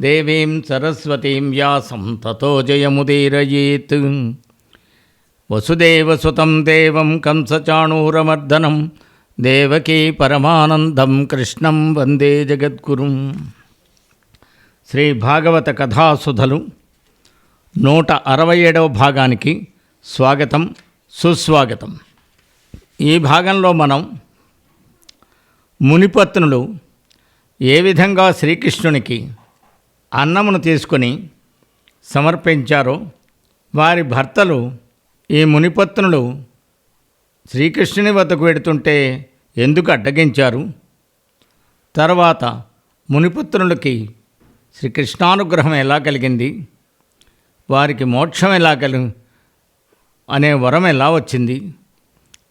దేవీం సరస్వతీం వ్యాసం తతో జయముదీరయేత్ వసుదేవసుతం దేవం కంసచాణూరమర్దనం దేవకీ పరమానందం కృష్ణం వందే జగద్గురుం శ్రీ భాగవత కథాసుధలు నూట అరవై ఏడవ భాగానికి స్వాగతం సుస్వాగతం ఈ భాగంలో మనం మునిపత్నులు ఏ విధంగా శ్రీకృష్ణునికి అన్నమును తీసుకొని సమర్పించారో. వారి భర్తలు ఈ మునిపత్నులు శ్రీకృష్ణుని వద్దకు వెడుతుంటే ఎందుకు అడ్డగించారు? తర్వాత మునిపుత్రులకి శ్రీకృష్ణానుగ్రహం ఎలా కలిగింది? వారికి మోక్షం ఎలా కలి అనే వరం ఎలా వచ్చింది?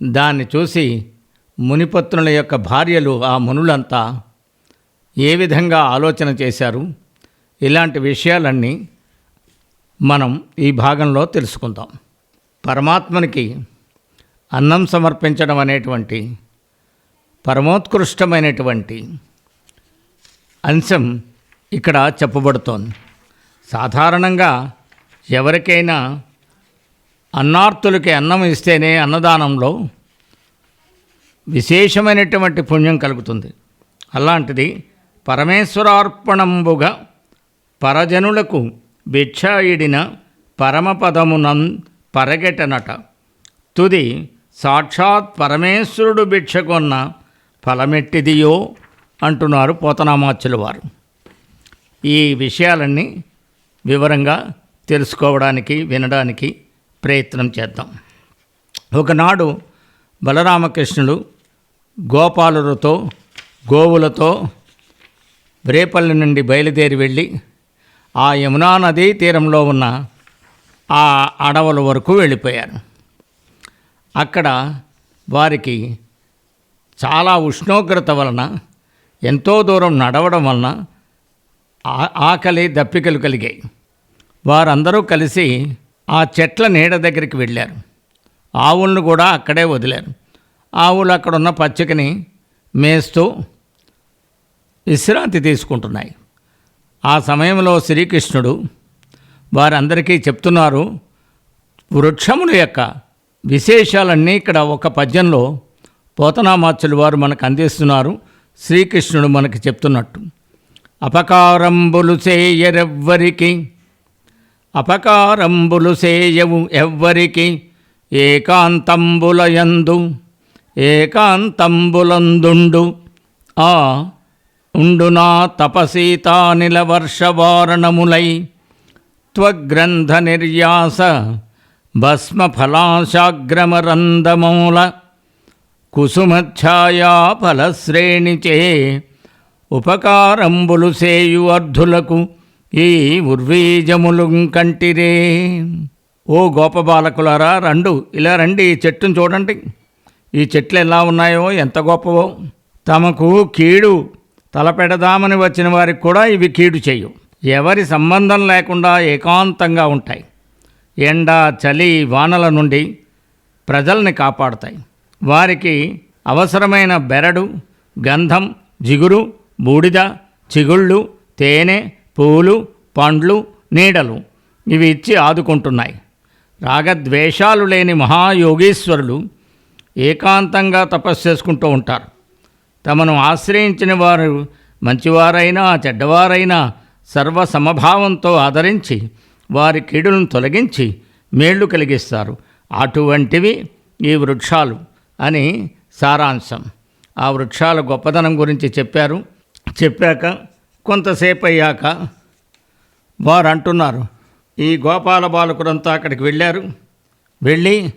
దాన్ని చూసి మునిపత్నుల యొక్క భార్యలు ఆ మునులంతా ఏ విధంగా ఆలోచన చేశారు? ఇలాంటి విషయాలన్నీ మనం ఈ భాగంలో తెలుసుకుందాం. పరమాత్మనికి అన్నం సమర్పించడం అనేటువంటి పరమోత్కృష్టమైనటువంటి అంశం ఇక్కడ చెప్పబడుతోంది. సాధారణంగా ఎవరికైనా అన్నార్థులకి అన్నం ఇస్తేనే అన్నదానంలో విశేషమైనటువంటి పుణ్యం కలుగుతుంది. అలాంటిది పరమేశ్వరార్పణంబుగా పరజనులకు భిక్షాయిడిన పరమపదమునం పరగెటనట. తుది సాక్షాత్ పరమేశ్వరుడు భిక్షకొన్న ఫలమెట్టిదియో అంటున్నారు పోతనామాచుల వారు ఈ విషయాలన్నీ వివరంగా తెలుసుకోవడానికి వినడానికి ప్రయత్నం చేద్దాం. ఒకనాడు బలరామకృష్ణుడు గోపాలులతో గోవులతో రేపల్లి నుండి బయలుదేరి వెళ్ళి ఆ యమునా నదీ తీరంలో ఉన్న ఆ అడవుల వరకు వెళ్ళిపోయారు. అక్కడ వారికి చాలా ఉష్ణోగ్రత వలన ఎంతో దూరం నడవడం వలన ఆకలి దప్పికలు కలిగాయి. వారందరూ కలిసి ఆ చెట్ల నీడ దగ్గరికి వెళ్ళారు. ఆవులను కూడా అక్కడే వదిలారు. ఆవులు అక్కడ ఉన్న పచ్చికని మేస్తూ విశ్రాంతి తీసుకుంటున్నాయి. ఆ సమయంలో శ్రీకృష్ణుడు వారందరికీ చెప్తున్నారు వృక్షముల యొక్క విశేషాలన్నీ ఇక్కడ ఒక పద్యంలో పోతనామాచులు వారు మనకు అందిస్తున్నారు శ్రీకృష్ణుడు మనకి చెప్తున్నట్టు. అపకారంబులు చేయరెవ్వరికి అపకారంబులు చేయవు ఎవ్వరికి ఏకాంతంబులయందు ఏకాంతంబులందుండు. ఆ ఉండునా తపసీతానిల వర్షవారణములై త్వగ్రంథ నిర్యాస భస్మఫలాశాగ్రమరందమూల కుసుమఛాయా ఫలశ్రేణిచే ఉపకారంబులు సేయు అర్ధులకు ఈ ఉర్వీజములు కంటిరే. ఓ గోపబాలకులారా రండు ఇలా రండి ఈ చెట్టును చూడండి. ఈ చెట్లు ఎలా ఉన్నాయో ఎంత గొప్పవో. తమకు కీడు తలపెడదామని వచ్చిన వారికి కూడా ఇవి కీడు చేయు. ఎవరి సంబంధం లేకుండా ఏకాంతంగా ఉంటాయి. ఎండ చలి వానల నుండి ప్రజల్ని కాపాడుతాయి. వారికి అవసరమైన బెరడు గంధం జిగురు బూడిద చిగుళ్ళు తేనె పూలు పండ్లు నీడలు ఇవి ఇచ్చి ఆదుకుంటున్నాయి. రాగద్వేషాలు లేని మహాయోగీశ్వరులు ఏకాంతంగా తపస్సు చేసుకుంటూ ఉంటారు. తమను ఆశ్రయించిన వారు మంచివారైనా చెడ్డవారైనా సర్వ సమభావంతో ఆదరించి వారి కీడులను తొలగించి మేళ్ళు కలిగిస్తారు. అటువంటివి ఈ వృక్షాలు అని సారాంశం. ఆ వృక్షాల గొప్పదనం గురించి చెప్పారు. చెప్పాక కొంతసేపు అయ్యాక వారు అంటున్నారు ఈ గోపాల బాలకులంతా అక్కడికి వెళ్ళారు. వెళ్ళి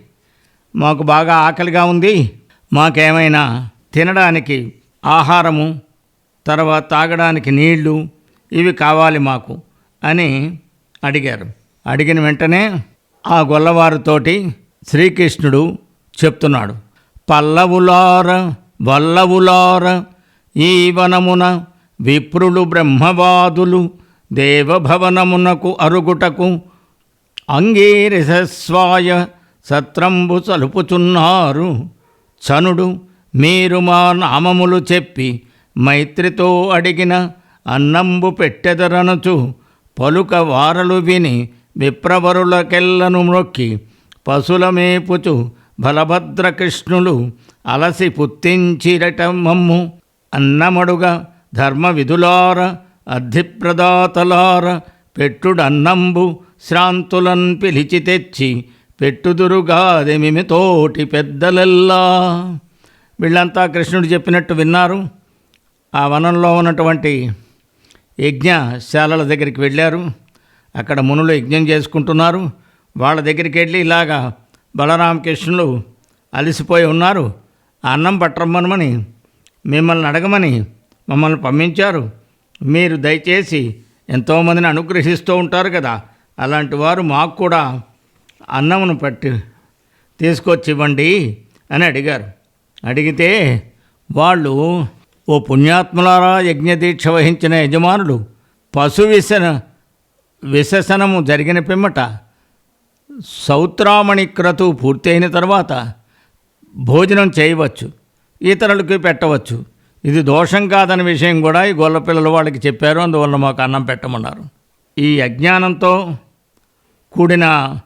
మాకు బాగా ఆకలిగా ఉంది. మాకేమైనా తినడానికి ఆహారము తర్వాత తాగడానికి నీళ్ళు ఇవి కావాలి మాకు అని అడిగారు. అడిగిన వెంటనే ఆ గొల్లవారితోటి శ్రీకృష్ణుడు చెప్తున్నాడు. పల్లవులార వల్లవులార ఈ వనమున విప్రులు బ్రహ్మవాదులు దేవభవనమునకు అరుగుటకు అంగీరసస్వాయ సత్రంబు చలుపుచున్నారు. చనుడు మీరు మా నామములు చెప్పి మైత్రితో అడిగిన అన్నంబు పెట్టెదరనుచు పలుక వారలు విని విప్రవరులకెల్లను మొక్కి పశుల మేపుచు బలభద్రకృష్ణులు అలసి పుత్తించిరట మమ్ము అన్నమడుగా ధర్మ విధులార అధిప్రదాతలార పెట్టుడన్నంబు శ్రాంతులన్ పిలిచి తెచ్చి పెట్టుదురుగాదెమిమి తోటి పెద్దలెల్లా. వీళ్ళంతా కృష్ణుడు చెప్పినట్టు విన్నారు. ఆ వనంలో ఉన్నటువంటి యజ్ఞశాలల దగ్గరికి వెళ్ళారు. అక్కడ మునులు యజ్ఞం చేసుకుంటున్నారు. వాళ్ళ దగ్గరికి వెళ్ళి ఇలాగా బలరామకృష్ణులు అలసిపోయి ఉన్నారు. అన్నం పట్టరమ్మనమని మిమ్మల్ని అడగమని మమ్మల్ని పంపించారు. మీరు దయచేసి ఎంతోమందిని అనుగ్రహిస్తూ ఉంటారు కదా. అలాంటి వారు మాకు కూడా అన్నమును పట్టి తీసుకొచ్చి ఇవ్వండి అని అడిగారు. అడిగితే వాళ్ళు ఓ పుణ్యాత్ములారా యజ్ఞదీక్ష వహించిన యజమానులు పశు విసన విశసనము జరిగిన పిమ్మట సౌత్రామణి క్రతు పూర్తయిన తర్వాత భోజనం చేయవచ్చు ఇతరులకి పెట్టవచ్చు. ఇది దోషం కాదనే విషయం కూడా ఈ గొల్లపిల్లలు వాళ్ళకి చెప్పారు అందువల్ల మాకు అన్నం పెట్టమన్నారు. ఈ అజ్ఞానంతో కూడిన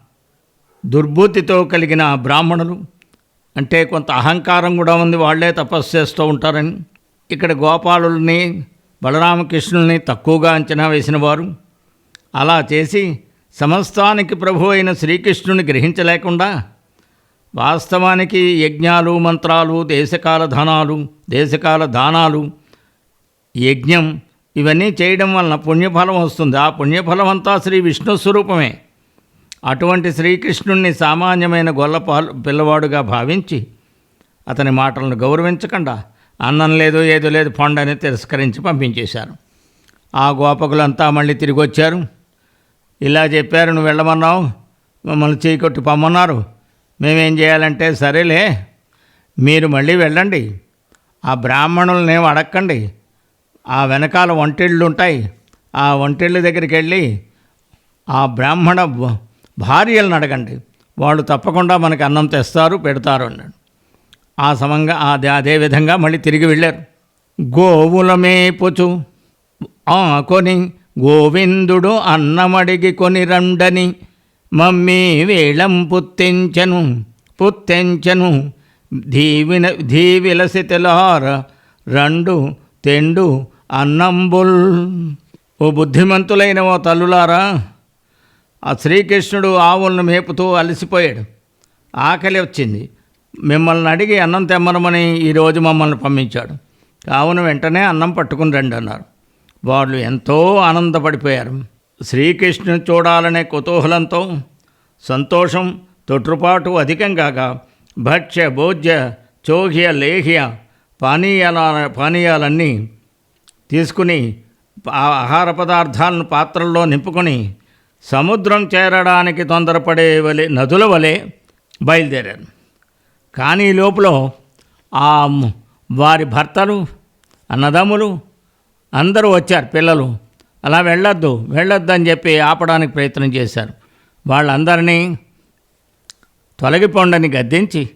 దుర్బుద్ధితో కలిగిన బ్రాహ్మణులు అంటే కొంత అహంకారం కూడా ఉంది. వాళ్ళే తపస్సు చేస్తూ ఉంటారని. ఇక్కడ గోపాలుల్ని బలరామకృష్ణుల్ని తక్కువగా అంచనా వేసిన వారు. అలా చేసి సమస్తానికి ప్రభు అయిన శ్రీకృష్ణుని గ్రహించలేకుండా వాస్తవానికి యజ్ఞాలు మంత్రాలు దేశకాల ధనాలు దేశకాల దానాలు యజ్ఞం ఇవన్నీ చేయడం వలన పుణ్యఫలం వస్తుంది. ఆ పుణ్యఫలం అంతా శ్రీ విష్ణు స్వరూపమే. అటువంటి శ్రీకృష్ణుణ్ణి సామాన్యమైన గొల్లపాలు పిల్లవాడుగా భావించి అతని మాటలను గౌరవించకుండా అన్నం లేదు ఏదో లేదు పండని తిరస్కరించి పంపించేశారు. ఆ గోపకులంతా మళ్ళీ తిరిగి వచ్చారు ఇలా చెప్పారు నువ్వు వెళ్ళమన్నావు మమ్మల్ని చీకొట్టి పమ్మన్నారు. మేమేం చేయాలంటే సరేలే మీరు మళ్ళీ వెళ్ళండి. ఆ బ్రాహ్మణులనే అడక్కండి. ఆ వెనకాల వంటిళ్ళు ఉంటాయి ఆ వంటిళ్ళ దగ్గరికి వెళ్ళి ఆ బ్రాహ్మణ భార్యలను అడగండి. వాళ్ళు తప్పకుండా మనకి అన్నం తెస్తారు పెడతారు అన్నాడు. ఆ సమంగా అదే అదే విధంగా మళ్ళీ తిరిగి వెళ్ళారు. గోవుల మేపుచు ఆ కొని గోవిందుడు అన్నమడిగి కొని రండని మమ్మీ వేళం పుత్తించను పుత్తెంచను ధీవిన ధీవిలసితలార రెండు తెండు అన్నంబుల్. ఓ బుద్ధిమంతులైన ఓ తల్లులారా ఆ శ్రీకృష్ణుడు ఆవులను మేపుతూ అలసిపోయాడు. ఆకలి వచ్చింది. మిమ్మల్ని అడిగి అన్నం తెమ్మనమని ఈరోజు మమ్మల్ని పంపించాడు. కావున వెంటనే అన్నం పట్టుకుని రండి అన్నారు. వాళ్ళు ఎంతో ఆనందపడిపోయారు. శ్రీకృష్ణుని చూడాలనే కుతూహలంతో సంతోషం తొట్రుపాటు అధికం కాక భక్ష్య భోజ్య చోహ్య లేహ్య పానీయాల పానీయాలన్నీ తీసుకుని ఆహార పదార్థాలను పాత్రల్లో నింపుకొని సముద్రం చేరడానికి తొందరపడే వలె నదుల వలె బయలుదేరారు. కానీ లోపల ఆ వారి భర్తలు అన్నదమ్ములు అందరూ వచ్చారు పిల్లలు. అలా వెళ్ళొద్దు వెళ్ళొద్దు అని చెప్పి ఆపడానికి ప్రయత్నం చేశారు. వాళ్ళందరినీ తొలగిపోండని గద్దించి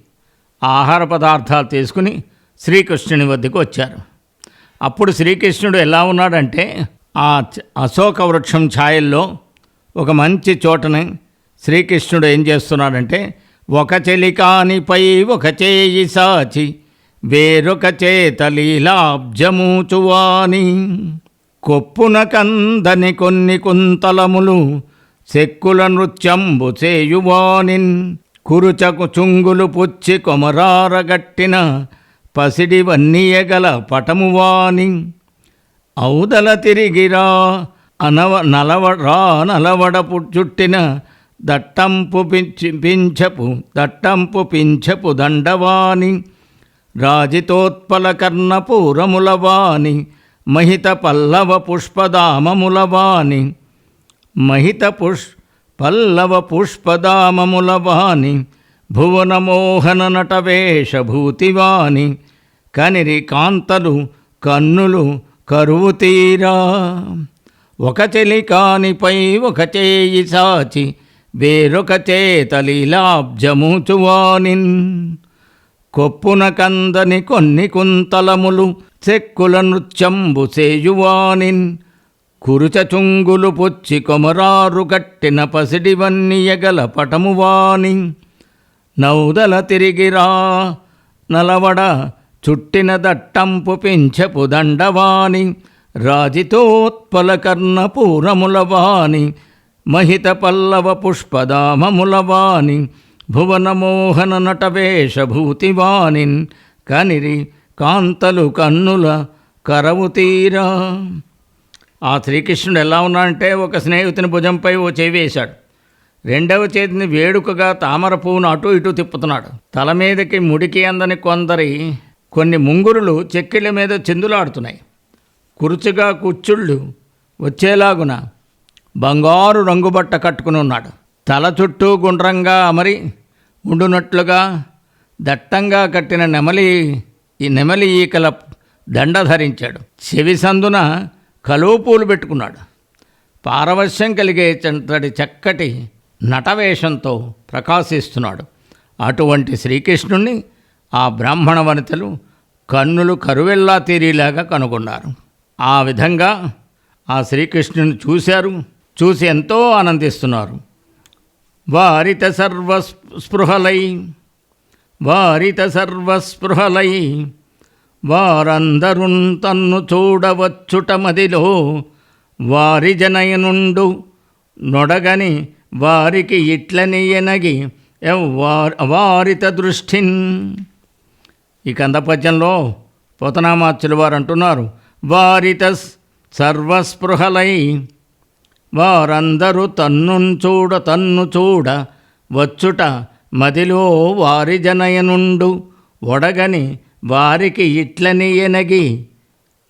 ఆ ఆహార పదార్థాలు తీసుకుని శ్రీకృష్ణుని వద్దకు వచ్చారు. అప్పుడు శ్రీకృష్ణుడు ఎలా ఉన్నాడంటే ఆ అశోక వృక్షం ఛాయల్లో ఒక మంచి చోటని శ్రీకృష్ణుడు ఏం చేస్తున్నాడంటే ఒక చెలికానిపై ఒక చేయి సాచి వేరొక చేత లీలాబ్జమూచువాని కొప్పున కందని కొన్ని కుంతలములు సెక్కుల నృత్యంబు చేయువానిన్. కురుచకు చుంగులు పుచ్చి కొమరారగట్టిన పసిడివన్నీయగల పటమువాని ఔదల తిరిగిరా అనవ నలవరా నలవడపు చుట్టిన దట్టంపు పించి పింఛపు దట్టంపు పింఛపు దండవాని రాజితోత్పల కర్ణపూరములవాని మహిత పల్లవ పుష్పదామములవాని మహిత పుష్ పల్లవ పుష్పదామములవాణి భువనమోహన నటవేషభూతివాణి కనిరి కాంతలు కన్నులు కరువు తీరా. ఒక చెలికానిపై ఒక చేయి సాచి వేరొక చేతలీలాబ్జమూచువానిన్ కొప్పున కందని కొన్ని కుంతలములు చెక్కుల నృత్యంబు సేయువానిన్ కురుచ చుంగులు పుచ్చి కొమరారు కట్టిన పసిడివన్నియగల పటమువాని నౌదల తిరిగిరా నలవడ చుట్టిన దట్టంపు పెంచపు దండవాణి రాజితోత్పలకర్ణపూరములవాణి మహిత పల్లవ పుష్పదామములవాణి భువనమోహన నటవేషభూతివానిన్ కనిరి కాంతలు కన్నుల కరవు తీరా ఆ శ్రీకృష్ణుడు ఎలా ఉన్నాడంటే ఒక స్నేహితుని భుజంపై ఓ చేయి వేశాడు. రెండవ చేతిని వేడుకగా తామర పువ్వును అటు ఇటు తిప్పుతున్నాడు. తల మీదకి ముడికి అందని కొందరి కొన్ని ముంగురులు చెక్కిళ్ళ మీద చిందులాడుతున్నాయి. కురుచుగా కుచ్చుళ్ళు వచ్చేలాగున బంగారు రంగుబట్ట కట్టుకుని ఉన్నాడు. తల చుట్టూ గుండ్రంగా అమరి ఉండునట్లుగా దట్టంగా కట్టిన నెమలి ఈ నెమలి ఈకల దండ ధరించాడు. చెవి సందున కలువపూలు పెట్టుకున్నాడు. పారవశ్యం కలిగే చంతటి చక్కటి నటవేషంతో ప్రకాశిస్తున్నాడు. అటువంటి శ్రీకృష్ణుణ్ణి ఆ బ్రాహ్మణ వనితలు కన్నులు కరువెల్లా తీరిలాగా కనుగొన్నారు. ఆ విధంగా ఆ శ్రీకృష్ణుని చూశారు చూసి ఎంతో ఆనందిస్తున్నారు. వారిత సర్వ స్పృహలై వారిత సర్వస్పృహలై వారందరున్ తన్ను చూడవచ్చుట మదిలో వారి జనయనుండు నొడగని వారికి ఇట్లని ఎనగి వారిత దృష్టిన్. ఈ కందపద్యంలో పోతనామాచులు వారు అంటున్నారు వారిత సర్వస్పృహలై. వారందరూ తన్నున్ చూడ తన్ను చూడ వచ్చుట మదిలో వారి జనయనుండు. ఒడగని వారికి ఇట్లని ఎనగి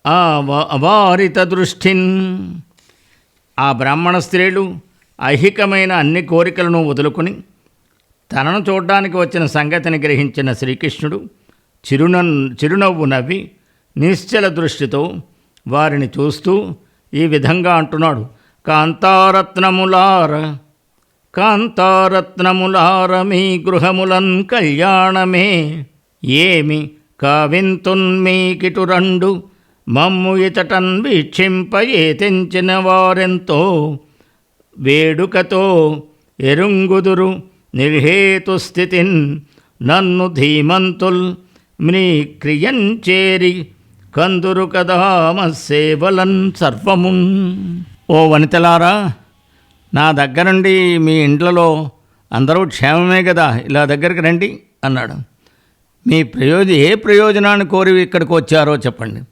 ఆ వ- వారిత దృష్టిన్. ఆ బ్రాహ్మణ స్త్రీలు ఐహికమైన అన్ని కోరికలను వదులుకొని తనను చూడ్డానికి వచ్చిన సంగతిని గ్రహించిన శ్రీకృష్ణుడు చిరున చిరునవ్వు నవ్వి నిశ్చల దృష్టితో వారిని చూస్తూ ఈ విధంగా అంటున్నాడు. కాంతారత్నములార కాంతారత్నములార మీ గృహములన్ కళ్యాణమే. ఏమి కావింతున్మీకిటు రండు మమ్ము ఇతటన్ వీక్షింపయే తెంచిన వారెంతో. వేడుకతో ఎరుంగుదురు నిర్హేతు స్థితిన్ నన్ను ధీమంతుల్ మ్రీ క్రియంచేరి కందురు కదామ సేవలన్ సర్వమున్. ఓ వనితలారా నా దగ్గరుండి మీ ఇండ్లలో అందరూ క్షేమమే కదా ఇలా దగ్గరికి రండి అన్నాడు. మీ ప్రయోజ ఏ ప్రయోజనాన్ని కోరి ఇక్కడికి వచ్చారో చెప్పండి.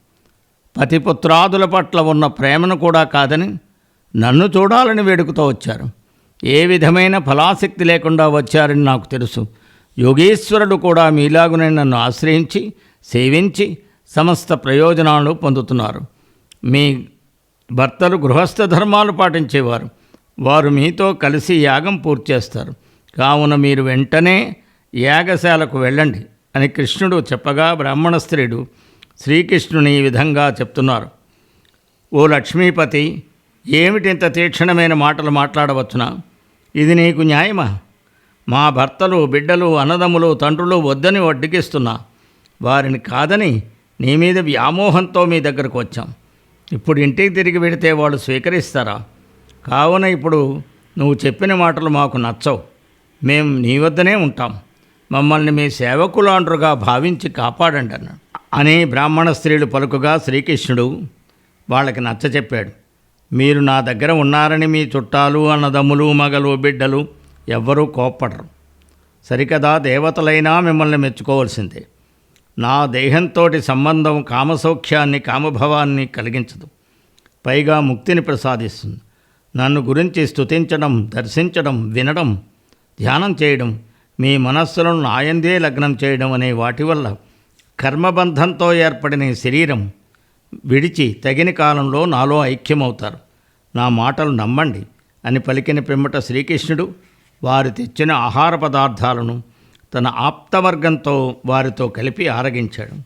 పతిపుత్రాదుల పట్ల ఉన్న ప్రేమను కూడా కాదని నన్ను చూడాలని వేడుకతో వచ్చారు. ఏ విధమైన ఫలాసక్తి లేకుండా వచ్చారని నాకు తెలుసు. యోగేశ్వరుడు కూడా మీలాగునే నన్ను ఆశ్రయించి సేవించి సమస్త ప్రయోజనాలు పొందుతున్నారు. మీ భర్తలు గృహస్థ ధర్మాలు పాటించేవారు. వారు మీతో కలిసి యాగం పూర్తి చేస్తారు. కావున మీరు వెంటనే యాగశాలకు వెళ్ళండి అని కృష్ణుడు చెప్పగా బ్రాహ్మణ స్త్రీడు శ్రీకృష్ణుని ఈ విధంగా చెప్తున్నారు. ఓ లక్ష్మీపతి ఏమిటింత తీక్షణమైన మాటలు మాట్లాడవచ్చునా? ఇది నీకు న్యాయమా? మా భర్తలు బిడ్డలు అన్నదమ్ములు తండ్రులు వద్దని వడ్డికిస్తున్నా. వారిని కాదని నీ మీద వ్యామోహంతో మీ దగ్గరకు వచ్చాం. ఇప్పుడు ఇంటికి తిరిగి వెడితే వాళ్ళు స్వీకరిస్తారా? కావున ఇప్పుడు నువ్వు చెప్పిన మాటలు మాకు నచ్చవు. మేము నీ వద్దనే ఉంటాం. మమ్మల్ని మీ సేవకులాండ్రుగా భావించి కాపాడండి అన్నాడు. అని బ్రాహ్మణ స్త్రీలు పలుకుగా శ్రీకృష్ణుడు వాళ్ళకి నచ్చ చెప్పాడు. మీరు నా దగ్గర ఉన్నారని మీ చుట్టాలు అన్నదమ్ములు మగలు బిడ్డలు ఎవ్వరూ కోప్పడరు. సరికదా దేవతలైనా మిమ్మల్ని మెచ్చుకోవాల్సిందే. నా దేహంతోటి సంబంధం కామసౌఖ్యాన్ని కామభవాన్ని కలిగించదు. పైగా ముక్తిని ప్రసాదిస్తుంది. నన్ను గురించి స్తుతించడం దర్శించడం వినడం ధ్యానం చేయడం మీ మనస్సులను నాయందే లగ్నం చేయడం అనే వాటి వల్ల కర్మబంధంతో ఏర్పడిన శరీరం విడిచి తగిన కాలంలో నాలో ఐక్యమవుతారు. నా మాటలు నమ్మండి అని పలికిన పిమ్మట శ్రీకృష్ణుడు వారు తెచ్చిన ఆహార పదార్థాలను తన ఆప్తవర్గంతో వారితో కలిపి ఆరగించాడు.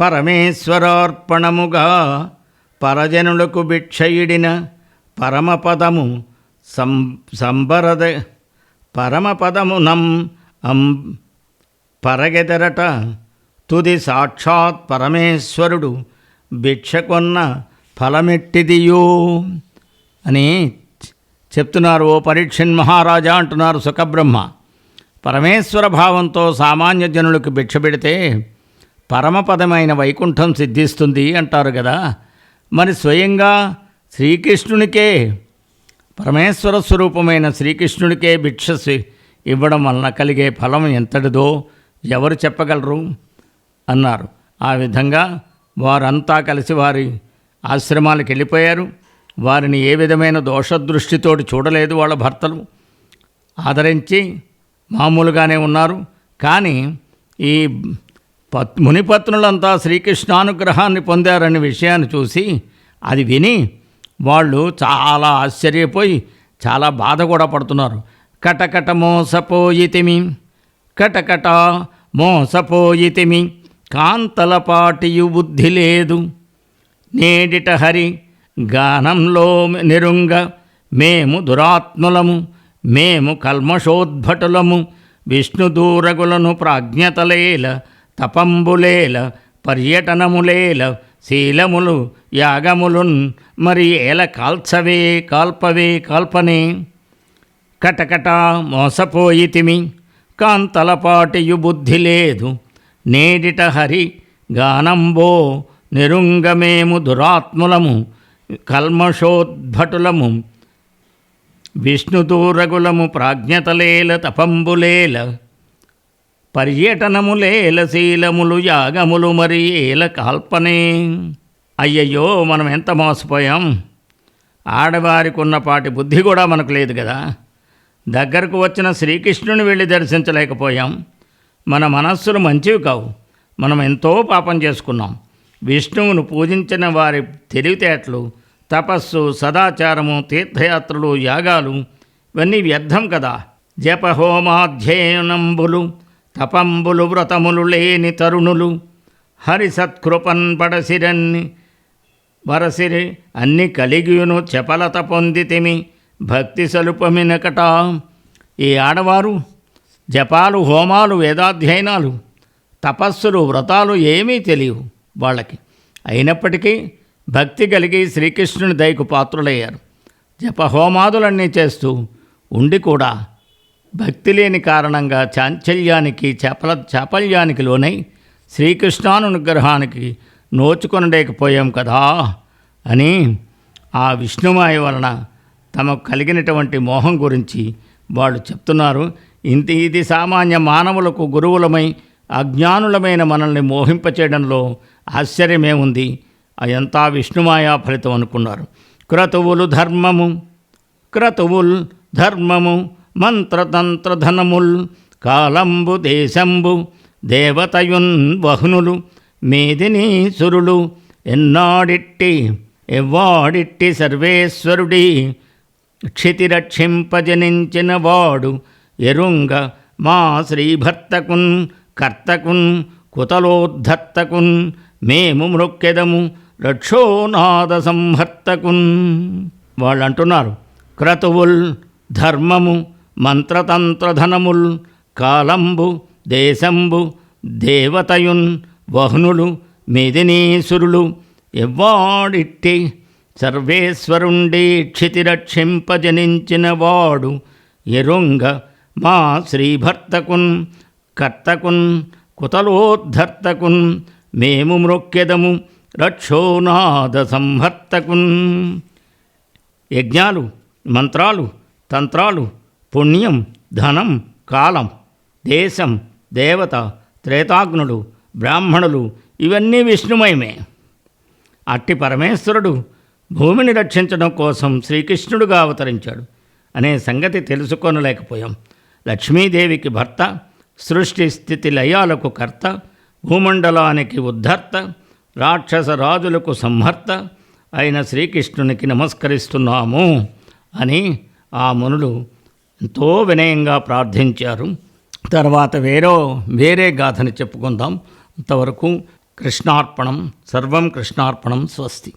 పరమేశ్వరార్పణముగా పరజనులకు భిక్షయుడిన పరమపదము సం సంబరద పరమపదమునం అం పరగెదరట. తుది సాక్షాత్ పరమేశ్వరుడు భిక్షకొన్న ఫలమెట్టిదియో అని చెప్తున్నారు. ఓ పరీక్షన్ మహారాజా అంటున్నారు సుఖబ్రహ్మ. పరమేశ్వర భావంతో సామాన్య జనులకు భిక్ష పెడితే పరమపదమైన వైకుంఠం సిద్ధిస్తుంది అంటారు కదా. మరి స్వయంగా శ్రీకృష్ణునికే పరమేశ్వర స్వరూపమైన శ్రీకృష్ణుడికే భిక్ష ఇవ్వడం వలన కలిగే ఫలం ఎంతటిదో ఎవరు చెప్పగలరు? అన్నారు. ఆ విధంగా వారంతా కలిసి వారి ఆశ్రమాలకు వెళ్ళిపోయారు. వారిని ఏ విధమైన దోషదృష్టితోటి చూడలేదు వాళ్ళ భర్తలు. ఆదరించి మామూలుగానే ఉన్నారు. కానీ ఈ పత్ మునిపత్నులంతా శ్రీకృష్ణానుగ్రహాన్ని పొందారనే విషయాన్ని చూసి అది విని వాళ్ళు చాలా ఆశ్చర్యపోయి చాలా బాధ కూడా పడుతున్నారు. కటకట మోసపోయితిమి కటకట మోసపోయితిమి కాంతలపాటియు బుద్ధి లేదు. నేడిట హరి గానంలో నిరుంగ మేము దురాత్ములము. మేము కల్మషోద్భటులము విష్ణుదూరగులను ప్రాజ్ఞతలేల తపంబులేల పర్యటనములేల శీలములు యాగములున్ మరి ఏల కాల్చవే కాల్పవే కాల్పనే? కటకట మోసపోయితిమి కాంతలపాటియు బుద్ధి లేదు. నేడిట హరి గానంబో నిరుంగమేము దురాత్ములము కల్మషోద్భటులము విష్ణుదూరగులము ప్రాజ్ఞతలేల తపంబులేల పర్యటనములేల శీలములు యాగములు మరి ఏల కాల్పనే. అయ్యయ్యో మనం ఎంత మోసపోయాం. ఆడవారికి ఉన్నపాటి బుద్ధి కూడా మనకు లేదు కదా. దగ్గరకు వచ్చిన శ్రీకృష్ణుని వెళ్ళి దర్శించలేకపోయాం. మన మనస్సులు మంచివి కావు. మనం ఎంతో పాపం చేసుకున్నాం. విష్ణువును పూజించిన వారి తెలివితేటలు తపస్సు సదాచారము తీర్థయాత్రలు యాగాలు ఇవన్నీ వ్యర్థం కదా. జపహోమాధ్యయనంబులు తపంబులు వ్రతములు లేని తరుణులు హరి సత్కృపన్ పడసిరన్ని వరసిరి అన్ని కలిగియును చపలత పొందితిమి భక్తి సలుపమినకట. ఈ ఆడవారు జపాలు హోమాలు వేదాధ్యయనాలు తపస్సులు వ్రతాలు ఏమీ తెలియవు వాళ్ళకి. అయినప్పటికీ భక్తి కలిగి శ్రీకృష్ణుని దయకు పాత్రులయ్యారు. జప హోమాదులన్నీ చేస్తూ ఉండి కూడా భక్తి లేని కారణంగా చాంచల్యానికి చేపల చాపల్యానికి లోనై శ్రీకృష్ణానుగ్రహానికి నోచుకొనలేకపోయాం కదా అని ఆ విష్ణుమాయ వలన తమకు కలిగినటువంటి మోహం గురించి వాళ్ళు చెప్తున్నారు. ఇంత ఇది సామాన్య మానవులకు గురువులమై అజ్ఞానులమైన మనల్ని మోహింపచేయడంలో ఆశ్చర్యమేముంది? అయంతా విష్ణుమాయా ఫలితం అనుకున్నారు. క్రతువులు ధర్మము క్రతువుల్ ధర్మము మంత్రతంత్ర ధనముల్ కాలంబు దేశంబు దేవతయున్ వహునులు మేదిని సురులు ఎన్నాడిట్టి ఎవ్వాడిట్టి సర్వేశ్వరుడి క్షితిరక్షింపజనించిన వాడు ఎరుంగ మా శ్రీభర్తకున్ కర్తకున్ కుతలోద్ధర్తకున్ మేము మృక్కెదము రక్షోనాద సంహర్తకున్ వాళ్ళు అంటున్నారు క్రతువుల్ ధర్మము మంత్రతంత్రధనముల్ కాలంబు దేశంబు దేవతయున్ వహ్నులు మేదినీసురులు ఎవ్వాడిట్టి సర్వేశ్వరుండి క్షితిరక్షింపజనించిన వాడు ఎరుంగ మా శ్రీభర్తకున్ కర్తకున్ కుతలోద్ధర్తకున్ మేము మృక్కెదము రక్షోనాద సంహర్తకున్. యజ్ఞాలు మంత్రాలు తంత్రాలు పుణ్యం ధనం కాలం దేశం దేవత త్రేతాగ్నులు బ్రాహ్మణులు ఇవన్నీ విష్ణుమయమే. అట్టి పరమేశ్వరుడు భూమిని రక్షించడం కోసం శ్రీకృష్ణుడుగా అవతరించాడు. అనే సంగతి తెలుసుకొనలేకపోయాం. లక్ష్మీదేవికి భర్త సృష్టి స్థితి లయాలకు కర్త భూమండలానికి ఉద్ధర్త రాక్షస రాజులకు సంహర్త అయిన శ్రీకృష్ణునికి నమస్కరిస్తున్నాము అని ఆ మునులు ఎంతో వినయంగా ప్రార్థించారు. తర్వాత వేరో వేరే గాథని చెప్పుకుందాం. అంతవరకు కృష్ణార్పణం సర్వం కృష్ణార్పణం స్వస్తి.